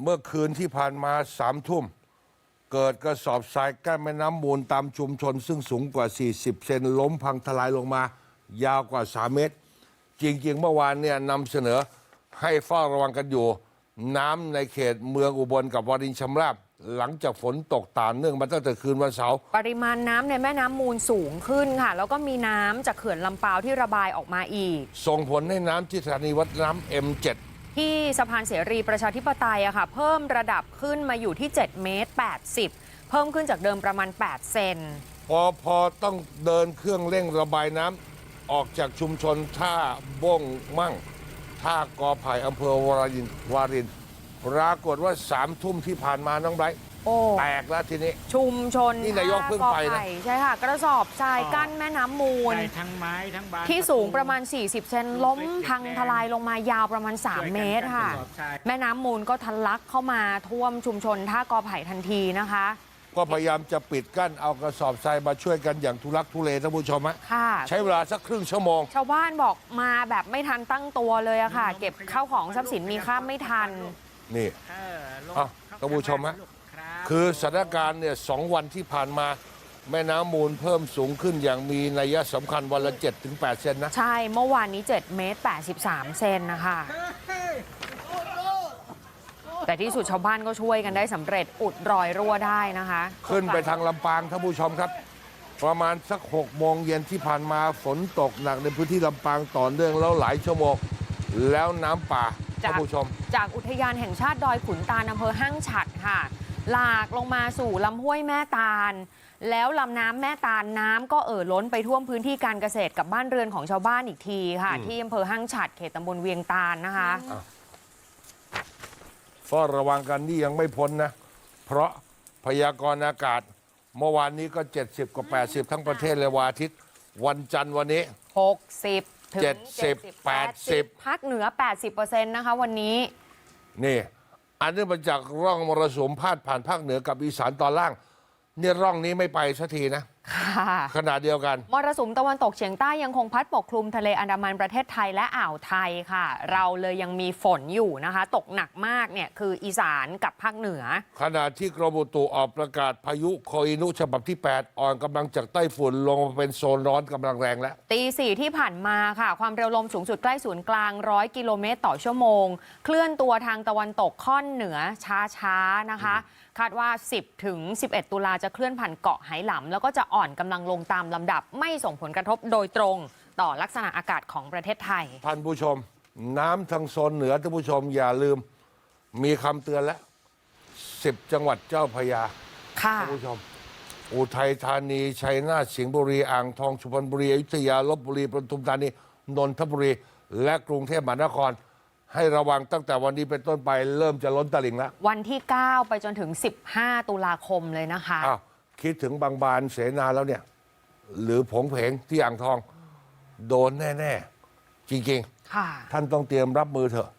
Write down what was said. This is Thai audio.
เมื่อคืนที่ผ่านมาสามทุ่ม เกิดกระสอบทรายกั้นแม่น้ำมูลตามชุมชน ซึ่งสูงกว่า 40 เซนล้มพังทลายลงมา ยาวกว่า 3 เมตร จริง ๆ เมื่อวานเนี่ยนำเสนอให้เฝ้าระวังกันอยู่ น้ำในเขตเมืองอุบลกับวารินชำราบ หลังจากฝนตกต่อเนื่องมาตั้งแต่คืนวันเสาร์ปริมาณน้ำในแม่น้ำมูลสูงขึ้นค่ะ แล้วก็มีน้ำจากเขื่อนลำปาวที่ระบายออกมาอีก ส่งผลให้น้ำที่สถานีวัดน้ำ M7 ที่สะพานเสรีประชาธิปไตยอะค่ะ เพิ่มระดับขึ้นมาอยู่ที่ 7 เมตร 80 เพิ่มขึ้นจากเดิมประมาณ 8 เซน พอพอต้องเดินเครื่องเร่งระบายน้ำออกจากชุมชนท่าบ้งมั่ง ท่ากอไผ่อำเภอวารินวารินปรากฏว่าสามทุ่มที่ผ่านมาน้องไบรท์ โอ้แตกแล้วทีนี้ ชุมชนนี่นายกเพิ่งไปนะท่ากอข่ใช่ค่ะ กระสอบทรายกั้นแม่น้ำมูลใช่ทั้งไม้ทั้งบานที่สูงประมาณต40 เซนล้มพังทลายลงมายาวประมาณ 3 เมตรค่ะ แม่น้ำมูลก็ทะลักเข้ามาท่วมชุมชนท่ากอไผ่ทันทีนะคะ ก็พยายามจะปิดกั้นเอากระสอบทรายมาช่วยกันอย่างทุลักทุเลท่านผู้ชมฮะค่ะ ใช้เวลาสักครึ่งชั่วโมง ชาวบ้านบอกมาแบบไม่ทันตั้งตัวเลยอะค่ะ เก็บข้าวของทรัพย์สินมีค่าไม่ทัน นี่ เออลงอ้าวเข้ท่านผู้ชมฮะลูกรับ คือสถานการณ์เนี่ยสองวันที่ผ่านมา แม่น้ำมูลเพิ่มสูงขึ้นอย่างมีนัยสำคัญวันละ7ถึง8เซนนะ ใช่เมื่อวานนี้ 7 เมตร 83 เซนนะคะ แต่ที่สุดชาวบ้านก็ช่วยกันได้สำเร็จอุดรอยรั่วได้นะคะขึ้นไปทางลำปางท่านผู้ชมครับ ประมาณสักหกโมงเย็นที่ผ่านมาฝนตกหนักในพื้นที่ลำปางต่อเนื่องแล้วหลายชั่วโมงแล้วน้ำป่าจาท่ากนผู้ชม จากอุทยานแห่งชาติดอยขุนตาลอำเภอห้างฉัดค่ะ หลากลงมาสู่ลำห้วยแม่ตาล แล้วลำน้ำแม่ตาลน้ำก็เอ่อล้นไปท่วมพื้นที่การเกษตรกับบ้านเรือนของชาวบ้านอีกทีค่ะอืมที่อำเภอห้างฉัดเขตตำบลเวียงตาลนะคะ เฝ้าระวังกันนี่ยังไม่พ้นนะ เพราะพยากรณ์อากาศ เมื่อวานนี้ก็ 70กว่า80 ทั้งประเทศเลยวันอาทิตย์ วันจันทร์วันนี้ 60 ถึง70 80 ภาคเหนือ 80%นะคะวันนี้ นี่ อันนี้มาจากร่องมรสุมพาดผ่านภาคเหนือกับอีสานตอนล่าง เนี่ยร่องนี้ไม่ไปสักทีนะขนาดเดียวกันมรสุมตะวันตกเฉียงใต้ยังคงพัดปกคลุมทะเลอันดามันประเทศไทยและอ่าวไทยค่ะ เราเลยยังมีฝนอยู่นะคะ ตกหนักมากเนี่ยคืออีสานกับภาคเหนือ ขณะที่กรมอุตุออกประกาศพายุโคอินุฉบับที่ 8 อ่อนกำลังจากไต้ฝุ่นลงมาเป็นโซนร้อนกำลังแรงแล้ว ตีสี่ที่ผ่านมาค่ะ ความเร็วลมสูงสุดใกล้ศูนย์กลาง 100 กิโลเมตรต่อชั่วโมง เคลื่อนตัวทางตะวันตกค่อนเหนือช้าๆนะคะ คาดว่า 10ถึง11 ตุลาจะเคลื่อนผ่านเกาะไหหลำแล้วก็จะอ่อนกำลังลงตามลำดับ ไม่ส่งผลกระทบโดยตรงต่อลักษณะอากาศของประเทศไทย ท่านผู้ชม น้ำทางโซนเหนือท่านผู้ชมอย่าลืมมีคำเตือนแล้ว10จังหวัดเจ้าพระยาค่ะ ท่านผู้ชม อุทัยธานีชัยนาทสิงห์บุรีอ่างทองสุพรรณบุรีอยุธยาลบบุรีปทุมธานีนนทบุรี และกรุงเทพมหานคร ให้ระวังตั้งแต่วันนี้เป็นต้นไปเริ่มจะล้นตลิ่งแล้ววันที่ 9 ไปจนถึง 15 ตุลาคมเลยนะคะ อ้าว คิดถึงบางบานเสนาแล้วเนี่ย หรือผงเพงที่อ่างทอง โดนแน่ ๆ จริง ค่ะ ๆ ท่านต้องเตรียมรับมือเถอะ